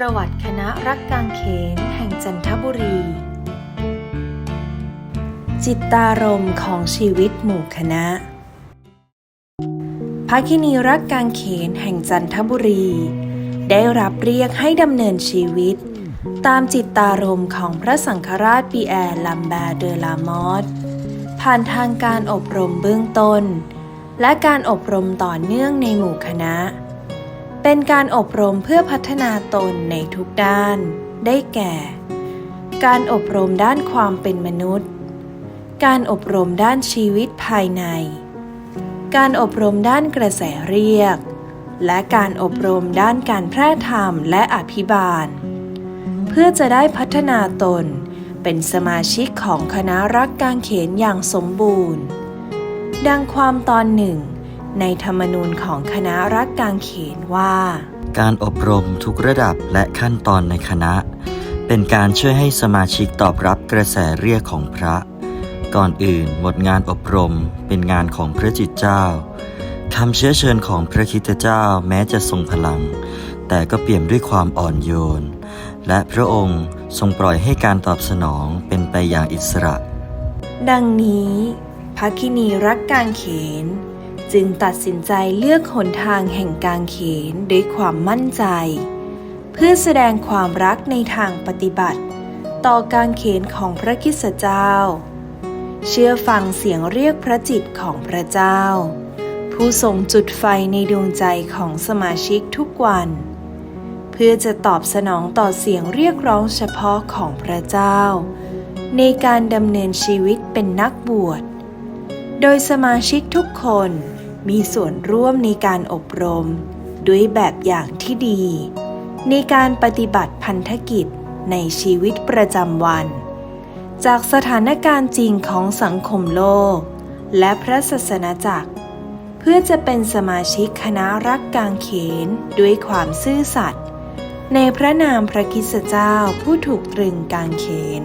ประวัติคณะรักกางเขนแห่งจันทบุรี จิตตารมณ์ของชีวิตหมู่คณะภาคินีรักกางเขนแห่งจันทบุรี ได้รับเรียกให้ดำเนินชีวิต ตามจิตตารมณ์ของพระสังฆราชปีแอร์ลัมแบร์เดอลามอสผ่านทางการอบรมเบื้องต้น และการอบรมต่อเนื่องในหมู่คณะ เป็นการอบรมเพื่อพัฒนาตนในทุกด้าน ได้แก่ การอบรมด้านความเป็นมนุษย์ การอบรมด้านชีวิตภายใน การอบรมด้านกระแสเรียก และการอบรมด้านการแพร่ธรรมและอภิบาล เพื่อจะได้พัฒนาตนเป็นสมาชิกของคณะรักกางเขนอย่างสมบูรณ์ ดังความตอนหนึ่ง ในธรรมนูญของคณะรักกางเขนว่า การอบรมทุกระดับและขั้นตอนในคณะ เป็นการช่วยให้สมาชิกตอบรับกระแสเรียกของพระ ก่อนอื่นหมดงานอบรมเป็นงานของพระจิตเจ้าคำเชื้อเชิญของพระคริสตเจ้าแม้จะทรงพลัง แต่ก็เปี่ยมด้วยความอ่อนโยน และพระองค์ทรงปล่อยให้การตอบสนองเป็นไปอย่างอิสระ ดังนี้ภาคินีรักกางเขน จึงตัดสินใจเลือกหนทางแห่งกางเขนด้วยความมั่นใจ เพื่อแสดงความรักในทางปฏิบัติ ต่อกางเขนของพระคิสเจ้า เชื่อฟังเสียงเรียกพระจิตของพระเจ้า ผู้ทรงจุดไฟในดวงใจของสมาชิกทุกวัน เพื่อจะตอบสนองต่อเสียงเรียกร้องเฉพาะของพระเจ้า ในการดำเนินชีวิตเป็นนักบวชโดยสมาชิกทุกคน มีส่วนร่วมในการอบรม ด้วยแบบอย่างที่ดี ในการปฏิบัติพันธกิจในชีวิตประจำวัน จากสถานการณ์จริงของสังคมโลก และพระศาสนาจักร เพื่อจะเป็นสมาชิกคณะรักกางเขนด้วยความซื่อสัตย์ในพระนามพระคิสตเจ้าผู้ถูกตรึงกางเขน